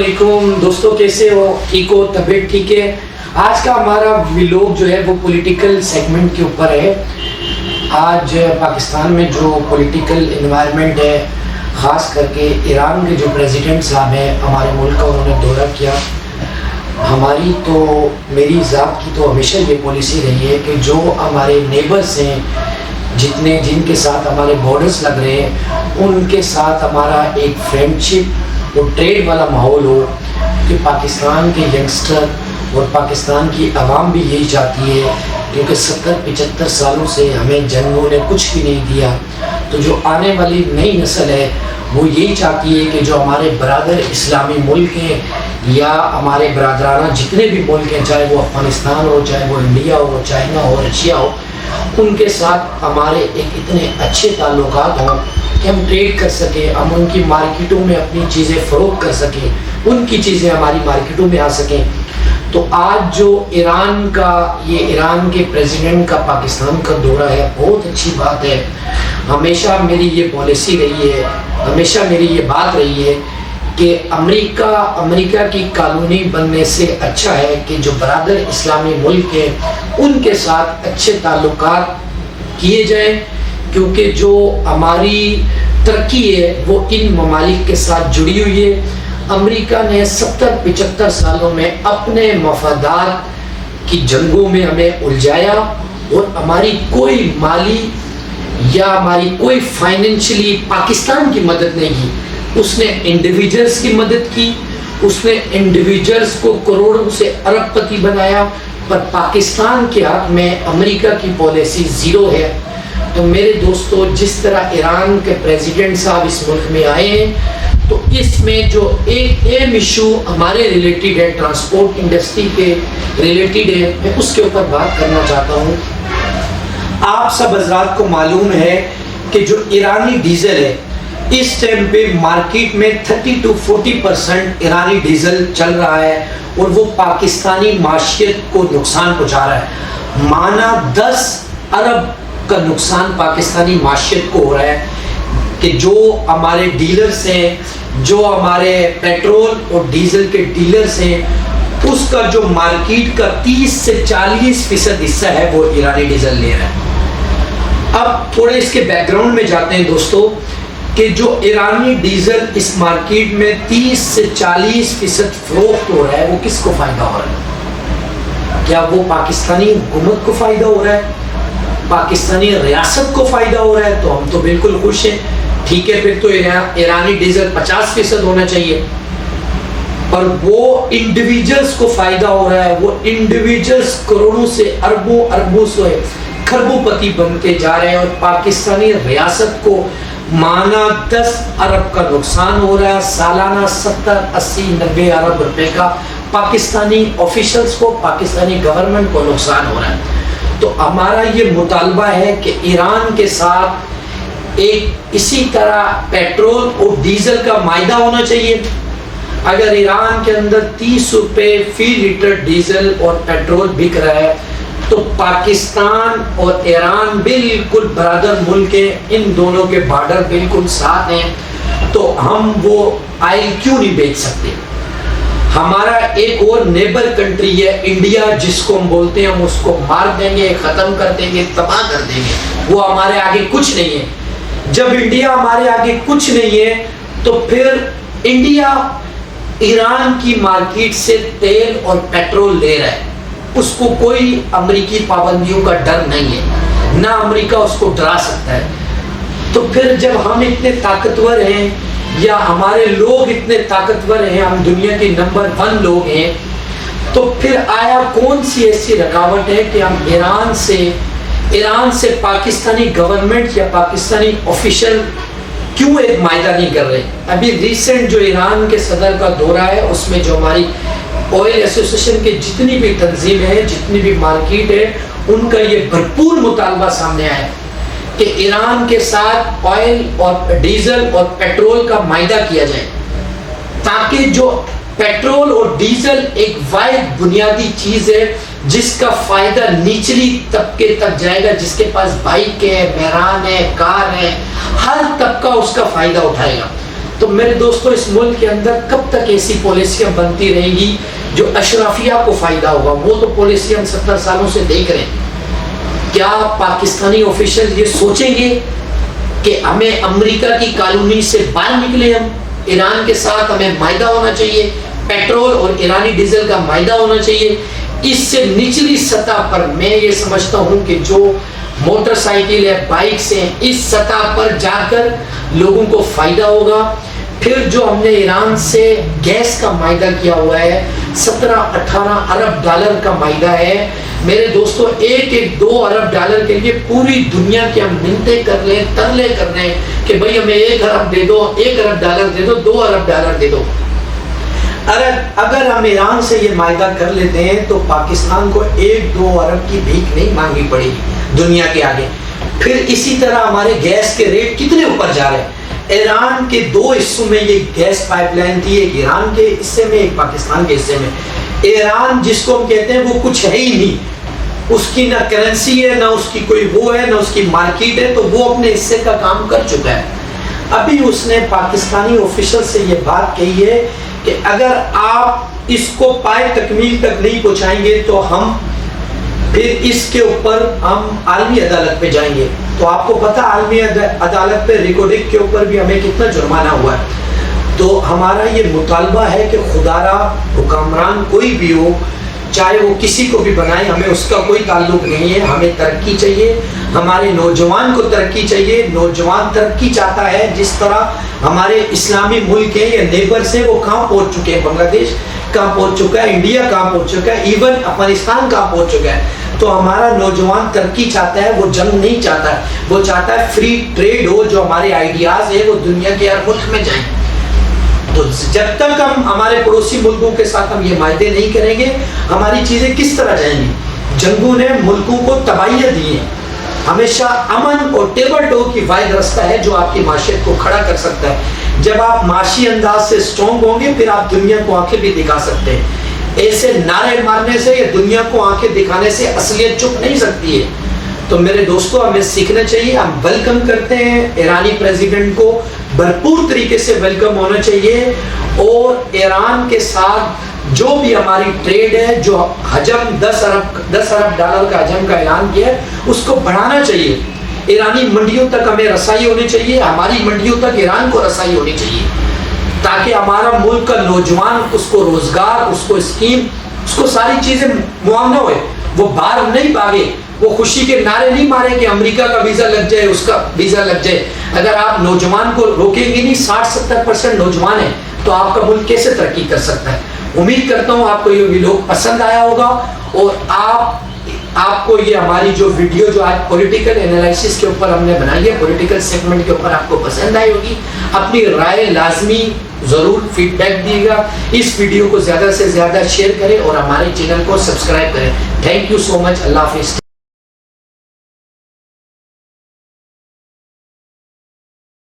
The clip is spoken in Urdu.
علیکم دوستوں کیسے ہو؟ ٹھیک ہو؟ طبیعت ٹھیک ہے؟ آج کا ہمارا ویلوگ جو ہے وہ پولیٹیکل سیگمنٹ کے اوپر ہے۔ آج پاکستان میں جو پولیٹیکل انوائرمنٹ ہے، خاص کر کے ایران کے جو پریزیڈنٹ صاحب ہیں، ہمارے ملک کا انہوں نے دورہ کیا۔ ہماری تو، میری ذات کی تو ہمیشہ یہ پالیسی رہی ہے کہ جو ہمارے نیبرس ہیں، جتنے جن کے ساتھ ہمارے بارڈرز لگ رہے ہیں، ان کے ساتھ ہمارا ایک فرینڈشپ اور ٹریڈ والا ماحول ہو، کہ پاکستان کے ینگسٹر اور پاکستان کی عوام بھی یہی چاہتی ہے کیونکہ ستر، پچہتر سالوں سے ہمیں جنگوں نے کچھ بھی نہیں دیا۔ تو جو آنے والی نئی نسل ہے، وہ یہی چاہتی ہے کہ جو ہمارے برادر اسلامی ملک ہیں یا ہمارے برادرانہ جتنے بھی ملک ہیں، چاہے وہ افغانستان ہو، چاہے وہ انڈیا ہو چائنا ہو، رشیا ہو، ان کے ساتھ ہمارے ایک اتنے اچھے تعلقات ہوں۔ کہ ہم ٹریڈ کر سکیں، ہم ان کی مارکیٹوں میں اپنی چیزیں فروغ کر سکیں، ان کی چیزیں ہماری مارکیٹوں میں آ سکیں۔ تو آج جو ایران کا، یہ ایران کے پریزیڈنٹ کا پاکستان کا دورہ ہے، بہت اچھی بات ہے۔ ہمیشہ میری یہ پالیسی رہی ہے، ہمیشہ میری یہ بات رہی ہے کہ امریکہ امریکہ کی کالونی بننے سے اچھا ہے کہ جو برادر اسلامی ملک ہیں، ان کے ساتھ اچھے تعلقات کیے جائیں۔ کیونکہ جو ہماری ترقی ہے وہ ان ممالک کے ساتھ جڑی ہوئی ہے۔ امریکہ نے ستر پچہتر سالوں میں اپنے مفادات کی جنگوں میں ہمیں الجھایا اور ہماری کوئی مالی یا ہماری کوئی فائنینشلی پاکستان کی مدد نہیں کی۔ اس نے انڈیویجلز کی مدد کی، اس نے انڈیویجلز کو کروڑوں سے ارب پتی بنایا۔ پر پاکستان کے حق میں امریکہ کی پالیسی زیرو ہے۔ تو میرے دوستو، جس طرح ایران کے پریزیڈنٹ صاحب اس ملک میں آئے ہیں، تو اس میں جو ایک ایم ایشو ہمارے ریلیٹڈ ہے ٹرانسپورٹ انڈسٹری کے ریلیٹڈ ہے میں اس کے اوپر بات کرنا چاہتا ہوں۔ آپ سب حضرات کو معلوم ہے کہ جو ایرانی ڈیزل ہے، اس ٹائم پہ مارکیٹ میں تھرٹی ٹو فورٹی پرسنٹ ایرانی ڈیزل چل رہا ہے اور وہ پاکستانی معاشیت کو نقصان پہنچا رہا ہے۔ مانا دس ارب کا نقصان پاکستانی معاشیت کو ہو رہا ہے کہ جو ہمارے ڈیلرز ہیں، جو ہمارے پیٹرول اور ڈیزل کے ڈیلرز ہیں، اس کا جو مارکیٹ کا تیس سے چالیس فیصد حصہ ہے، وہ ایرانی ڈیزل لے رہا ہے۔ اب تھوڑے اس کے بیک گراؤنڈ میں جاتے ہیں دوستو کہ جو ایرانی ڈیزل اس مارکیٹ میں تیس سے چالیس فیصد فروخت ہو رہا ہے، وہ کس کو فائدہ ہو رہا ہے؟ کیا وہ پاکستانی حکومت کو فائدہ ہو رہا ہے؟ پاکستانی ریاست کو فائدہ ہو رہا ہے تو ہم تو بالکل خوش ہیں۔ ٹھیک ہے، پھر تو ایرانی ڈیزل پچاس فیصد ہونا چاہیے۔ پر وہ انڈیویجلز کو فائدہ ہو رہا ہے، وہ انڈیویجلز کروڑوں سے اربوں اربوں سے خربوں پتی بنتے جا رہے ہیں۔ اور پاکستانی ریاست کو مانا دس ارب کا نقصان ہو رہا ہے۔ سالانہ ستر، اسی نبے ارب روپے کا پاکستانی آفیشلز کو، پاکستانی گورنمنٹ کو نقصان ہو رہا ہے۔ تو ہمارا یہ مطالبہ ہے کہ ایران کے ساتھ ایک اسی طرح پیٹرول اور ڈیزل کا معاہدہ ہونا چاہیے۔ اگر ایران کے اندر تیس روپے فی لیٹر ڈیزل اور پیٹرول بک رہا ہے، تو پاکستان اور ایران بالکل برادر ملک ہیں، ان دونوں کے بارڈر بالکل ساتھ ہیں، تو ہم وہ آئل کیوں نہیں بیچ سکتے۔ ہمارا ایک اور نیبر کنٹری ہے، انڈیا، جس کو ہم بولتے ہیں، ہم اس کو مار دیں گے، ختم کر دیں گے، تباہ کر دیں گے۔ وہ ہمارے آگے کچھ نہیں ہے۔ جب انڈیا ہمارے آگے کچھ نہیں ہے، تو پھر انڈیا ایران کی مارکیٹ سے تیل اور پیٹرول لے رہا ہے۔ اس کو کوئی امریکی پابندیوں کا ڈر نہیں ہے۔ نہ امریکہ اس کو ڈرا سکتا ہے۔ تو پھر جب ہم اتنے طاقتور ہیں یا ہمارے لوگ اتنے طاقتور ہیں، ہم دنیا کے نمبر ون لوگ ہیں، تو پھر آیا کون سی ایسی رکاوٹ ہے کہ ہم ایران سے ایران سے پاکستانی گورنمنٹ یا پاکستانی آفیشل کیوں ایک معاہدہ نہیں کر رہے؟ ابھی ریسنٹ جو ایران کے صدر کا دورہ ہے، اس میں جو ہماری آئل ایسوسیشن کے جتنی بھی تنظیم ہے، جتنی بھی مارکیٹ ہے، ان کا یہ بھرپور مطالبہ سامنے آیا۔ کہ ایران کے ساتھ آئل اور ڈیزل اور پیٹرول کا معاہدہ کیا جائے تاکہ جو پیٹرول اور ڈیزل ایک واحد بنیادی چیز ہے، جس کا فائدہ نیچلی طبقے تک جائے گا، جس کے پاس بائک ہے بحران ہے، کار ہے، ہر طبقہ اس کا فائدہ اٹھائے گا۔ تو میرے دوستو، اس ملک کے اندر کب تک ایسی پالیسیاں بنتی رہیں گی جو اشرافیہ کو فائدہ ہوگا؟ وہ تو پالیسی ہم ستر سالوں سے دیکھ رہے ہیں۔ کیا پاکستانی آفیشل یہ سوچیں گے کہ ہمیں امریکہ کی کالونی سے باہر نکلے ہم؟ ایران کے ساتھ ہمیں معاہدہ ہونا چاہیے۔ پیٹرول اور ایرانی ڈیزل کا معاہدہ ہونا چاہیے۔ اس سے نچلی سطح پر میں یہ سمجھتا ہوں کہ جو موٹر سائیکل ہے بائک سے اس سطح پر جا کر لوگوں کو فائدہ ہوگا۔ پھر جو ہم نے ایران سے گیس کا معاہدہ کیا ہوا ہے، سترہ اٹھارہ ارب ڈالر کا معاہدہ ہے۔ میرے دوستو، ایک ایک دو ارب ڈالر کے لیے پوری دنیا کی ہم منتیں کر لیں ترلے کر لیں کہ بھئی ہمیں ایک ارب دے دو، ایک ارب ڈالر دے دو دو ارب ڈالر دے دو۔ اگر اگر ہم ایران سے یہ معاہدہ کر لیتے ہیں تو پاکستان کو ایک دو ارب کی بھیک نہیں مانگنی پڑے گی دنیا کے آگے۔ پھر اسی طرح ہمارے گیس کے ریٹ کتنے اوپر جا رہے ہیں؟ ایران کے دو حصوں میں یہ گیس پائپ لائن تھی، ایک ایران کے حصے میں، ایک پاکستان کے حصے میں۔ ایران جس کو ہم کہتے ہیں وہ کچھ ہے ہی نہیں۔ اس کی نہ کرنسی ہے، نہ اس کی کوئی وہ ہے، نہ اس کی مارکیٹ ہے، تو وہ اپنے حصے کا کام کر چکا ہے۔ ابھی اس نے پاکستانی آفیشل سے یہ بات کہی ہے کہ اگر آپ اس کو پائے تکمیل تک نہیں پہنچائیں گے تو ہم پھر اس کے اوپر ہم عالمی عدالت پہ جائیں گے۔ تو آپ کو پتا عالمی عدالت پہ ریکارڈنگ کے اوپر بھی ہمیں کتنا جرمانہ ہوا ہے۔ تو ہمارا یہ مطالبہ ہے کہ خدا را حکمران کوئی بھی ہو، چاہے وہ کسی کو بھی بنائے، ہمیں اس کا کوئی تعلق نہیں ہے، ہمیں ترقی چاہیے، ہمارے نوجوان کو ترقی چاہیے، نوجوان ترقی چاہتا ہے، جس طرح ہمارے اسلامی ملک ہیں یا نیبرس ہیں وہ کہاں پہنچ چکے ہیں؟ بنگلہ دیش کہاں پہنچ چکا ہے، انڈیا کہاں پہنچ چکا ہے، ایون افغانستان کہاں پہنچ چکا ہے۔ تو ہمارا نوجوان ترقی چاہتا ہے، وہ جنگ نہیں چاہتا ہے، وہ چاہتا ہے فری ٹریڈ ہو، جو ہمارے آئیڈیاز ہیں، وہ دنیا کے ہر ملک میں جائیں۔ تو جب تک ہم ہمارے پڑوسی ملکوں کے ساتھ ہم یہ معاہدے نہیں کریں گے، ہماری چیزیں کس طرح جائیں گی؟ جنگوں نے ملکوں کو تباہیاں دی ہیں۔ ہمیشہ امن اور ٹیبل ٹو کی واحد رستہ ہے جو آپ کی معاشیت کو کھڑا کر سکتا ہے۔ جب آپ معاشی انداز سے سٹرونگ ہوں گے، پھر آپ دنیا کو آنکھیں بھی دکھا سکتے ہیں۔ ایسے نعرے مارنے سے یا دنیا کو آنکھیں دکھانے سے اصلیت چپ نہیں سکتی ہے۔ تو میرے دوستو، ہمیں سیکھنا چاہیے۔ ہم ویلکم کرتے ہیں ایرانی پریزیڈنٹ کو۔ بھرپور طریقے سے ویلکم ہونا چاہیے اور ایران کے ساتھ جو بھی ہماری ٹریڈ ہے، جو حجم دس ارب دس ارب ڈالر کا حجم کا اعلان کیا ہے، اس کو بڑھانا چاہیے۔ ایرانی منڈیوں تک ہمیں رسائی ہونی چاہیے، ہماری منڈیوں تک ایران کو رسائی ہونی چاہیے۔ تاکہ ہمارا ملک کا نوجوان، اس کو روزگار، اس کو اسکیم اس کو ساری چیزیں معاملہ ہوئے۔ وہ باہر نہیں بھاگے۔ وہ خوشی کے نعرے نہیں مارے کہ امریکہ کا ویزا لگ جائے، اس کا ویزا لگ جائے۔ اگر آپ نوجوان کو روکیں گے نہیں، ساٹھ ستر پرسنٹ نوجوان ہیں، تو آپ کا ملک کیسے ترقی کر سکتا ہے؟ امید کرتا ہوں آپ کو یہ لوگ پسند آیا ہوگا اور آپ آپ کو یہ ہماری جو ویڈیو جو آج پولیٹیکل انالائسس کے اوپر ہم نے بنائی ہے پولیٹیکل سیگمنٹ کے اوپر آپ کو پسند آئی ہوگی، اپنی رائے لازمی ضرور فیڈ بیک دیے گا۔ اس ویڈیو کو زیادہ سے زیادہ شیئر کریں اور ہمارے چینل کو سبسکرائب کریں۔ تھینک یو سو مچ اللہ حافظ۔